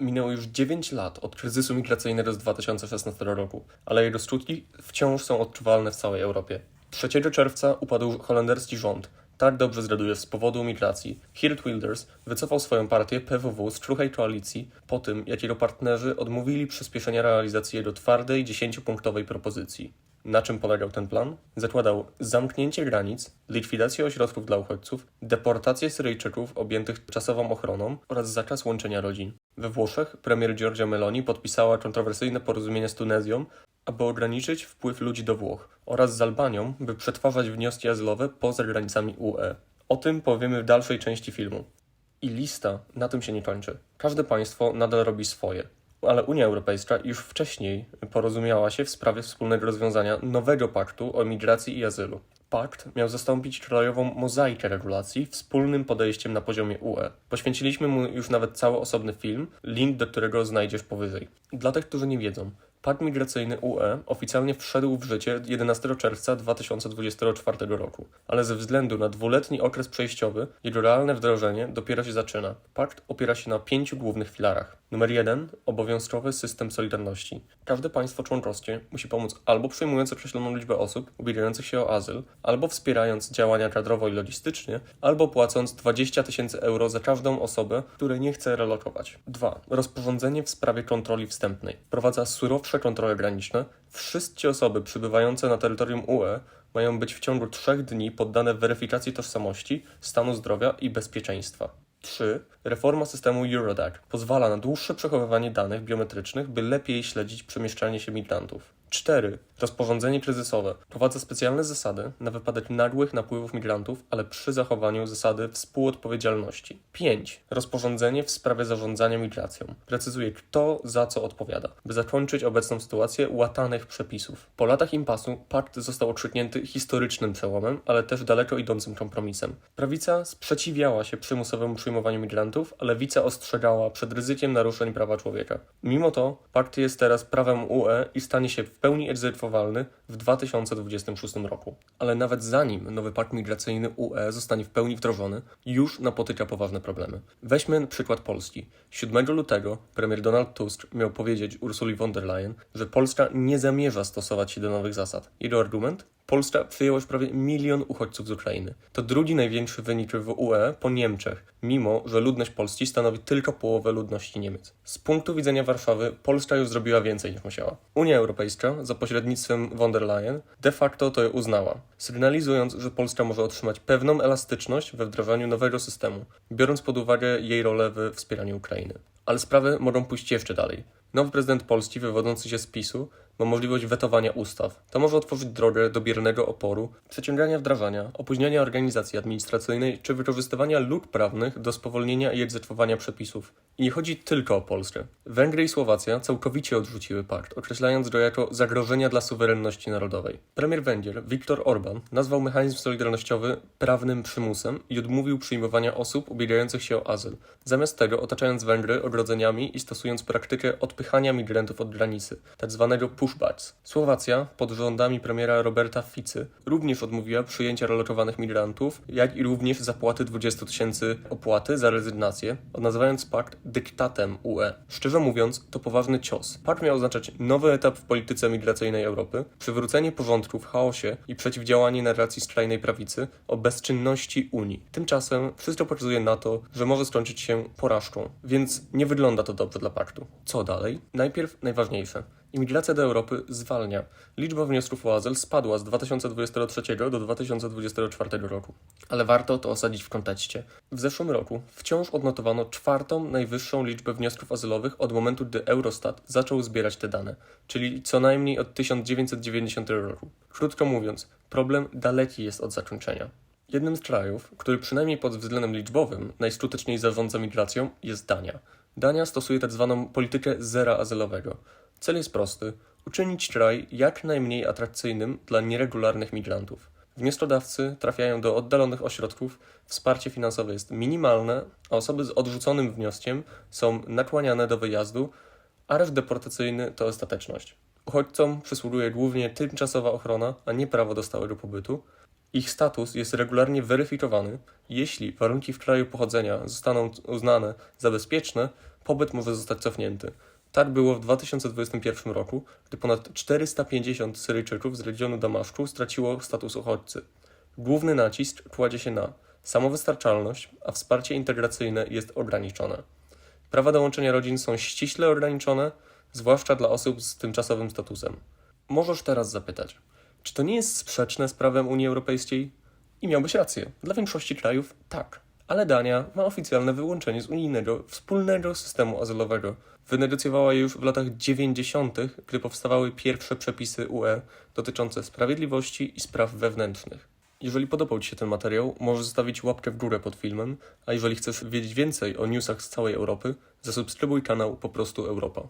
Minęło już 9 lat od kryzysu migracyjnego z 2016 roku, ale jego skutki wciąż są odczuwalne w całej Europie. 3 czerwca upadł holenderski rząd, tak dobrze zraduje z powodu migracji. Geert Wilders wycofał swoją partię PWW z kruchej koalicji po tym, jak jego partnerzy odmówili przyspieszenia realizacji jego twardej, 10-punktowej propozycji. Na czym polegał ten plan? Zakładał zamknięcie granic, likwidację ośrodków dla uchodźców, deportację Syryjczyków objętych czasową ochroną oraz zakaz łączenia rodzin. We Włoszech premier Giorgia Meloni podpisała kontrowersyjne porozumienie z Tunezją, aby ograniczyć wpływ ludzi do Włoch oraz z Albanią, by przetwarzać wnioski azylowe poza granicami UE. O tym powiemy w dalszej części filmu. I lista na tym się nie kończy. Każde państwo nadal robi swoje. Ale Unia Europejska już wcześniej porozumiała się w sprawie wspólnego rozwiązania nowego paktu o migracji i azylu. Pakt miał zastąpić krajową mozaikę regulacji wspólnym podejściem na poziomie UE. Poświęciliśmy mu już nawet cały osobny film, link do którego znajdziesz powyżej. Dla tych, którzy nie wiedzą, Pakt migracyjny UE oficjalnie wszedł w życie 11 czerwca 2024 roku, ale ze względu na dwuletni okres przejściowy, jego realne wdrożenie dopiero się zaczyna. Pakt opiera się na pięciu głównych filarach. Numer jeden obowiązkowy system solidarności. Każde państwo członkowskie musi pomóc albo przyjmując określoną liczbę osób ubiegających się o azyl, albo wspierając działania kadrowo i logistycznie, albo płacąc 20 tysięcy euro za każdą osobę, której nie chce relokować. 2. Rozporządzenie w sprawie kontroli wstępnej. Wprowadza surowsze kontrole graniczne. Wszystkie osoby przybywające na terytorium UE mają być w ciągu trzech dni poddane weryfikacji tożsamości, stanu zdrowia i bezpieczeństwa. 3. Reforma systemu Eurodac pozwala na dłuższe przechowywanie danych biometrycznych, by lepiej śledzić przemieszczanie się migrantów. 4. Rozporządzenie kryzysowe wprowadza specjalne zasady na wypadek nagłych napływów migrantów, ale przy zachowaniu zasady współodpowiedzialności. 5. Rozporządzenie w sprawie zarządzania migracją precyzuje, kto za co odpowiada, by zakończyć obecną sytuację łatanych przepisów. Po latach impasu pakt został okrzyknięty historycznym przełomem, ale też daleko idącym kompromisem. Prawica sprzeciwiała się przymusowemu przyjmowaniu migrantów, a lewica ostrzegała przed ryzykiem naruszeń prawa człowieka. Mimo to pakt jest teraz prawem UE i stanie się w pełni egzekwowalny w 2026 roku. Ale nawet zanim nowy pakt migracyjny UE zostanie w pełni wdrożony, już napotyka poważne problemy. Weźmy przykład Polski. 7 lutego premier Donald Tusk miał powiedzieć Ursuli von der Leyen, że Polska nie zamierza stosować się do nowych zasad. Jego argument? Polska przyjęła już prawie milion uchodźców z Ukrainy. To drugi największy wynik w UE po Niemczech, mimo że ludność Polski stanowi tylko połowę ludności Niemiec. Z punktu widzenia Warszawy Polska już zrobiła więcej niż musiała. Unia Europejska za pośrednictwem von der Leyen de facto to uznała, sygnalizując, że Polska może otrzymać pewną elastyczność we wdrażaniu nowego systemu, biorąc pod uwagę jej rolę w wspieraniu Ukrainy. Ale sprawy mogą pójść jeszcze dalej. Nowy prezydent Polski, wywodzący się z PiSu, ma możliwość wetowania ustaw. To może otworzyć drogę do biernego oporu, przeciągania wdrażania, opóźniania organizacji administracyjnej czy wykorzystywania luk prawnych do spowolnienia i egzekwowania przepisów. I nie chodzi tylko o Polskę. Węgry i Słowacja całkowicie odrzuciły pakt, określając go jako zagrożenia dla suwerenności narodowej. Premier Węgier, Viktor Orban, nazwał mechanizm solidarnościowy prawnym przymusem i odmówił przyjmowania osób ubiegających się o azyl, zamiast tego otaczając Węgry ogrodzeniami i stosując praktykę odpychania migrantów od granicy, tzw. Słowacja pod rządami premiera Roberta Ficy również odmówiła przyjęcia relokowanych migrantów, jak i również zapłaty 20 tysięcy opłaty za rezygnację, nazywając pakt dyktatem UE. Szczerze mówiąc, to poważny cios. Pakt miał oznaczać nowy etap w polityce migracyjnej Europy, przywrócenie porządku w chaosie i przeciwdziałanie narracji skrajnej prawicy o bezczynności Unii. Tymczasem wszystko pokazuje na to, że może skończyć się porażką, więc nie wygląda to dobrze dla paktu. Co dalej? Najpierw najważniejsze. Imigracja do Europy zwalnia. Liczba wniosków o azyl spadła z 2023 do 2024 roku. Ale warto to osadzić w kontekście. W zeszłym roku wciąż odnotowano czwartą najwyższą liczbę wniosków azylowych od momentu, gdy Eurostat zaczął zbierać te dane, czyli co najmniej od 1990 roku. Krótko mówiąc, problem daleki jest od zakończenia. Jednym z krajów, który przynajmniej pod względem liczbowym najskuteczniej zarządza migracją, jest Dania. Dania stosuje tzw. Tak politykę zera azylowego. Cel jest prosty: uczynić kraj jak najmniej atrakcyjnym dla nieregularnych migrantów. Wnioskodawcy trafiają do oddalonych ośrodków, wsparcie finansowe jest minimalne, a osoby z odrzuconym wnioskiem są nakłaniane do wyjazdu, areszt deportacyjny to ostateczność. Uchodźcom przysługuje głównie tymczasowa ochrona, a nie prawo do stałego pobytu. Ich status jest regularnie weryfikowany. Jeśli warunki w kraju pochodzenia zostaną uznane za bezpieczne, pobyt może zostać cofnięty. Tak było w 2021 roku, gdy ponad 450 Syryjczyków z regionu Damaszku straciło status uchodźcy. Główny nacisk kładzie się na samowystarczalność, a wsparcie integracyjne jest ograniczone. Prawa do łączenia rodzin są ściśle ograniczone, zwłaszcza dla osób z tymczasowym statusem. Możesz teraz zapytać, czy to nie jest sprzeczne z prawem Unii Europejskiej? I miałbyś rację. Dla większości krajów tak. Ale Dania ma oficjalne wyłączenie z unijnego, wspólnego systemu azylowego. Wynegocjowała je już w latach 90., gdy powstawały pierwsze przepisy UE dotyczące sprawiedliwości i spraw wewnętrznych. Jeżeli podobał Ci się ten materiał, możesz zostawić łapkę w górę pod filmem, a jeżeli chcesz wiedzieć więcej o newsach z całej Europy, zasubskrybuj kanał po prostu Europa.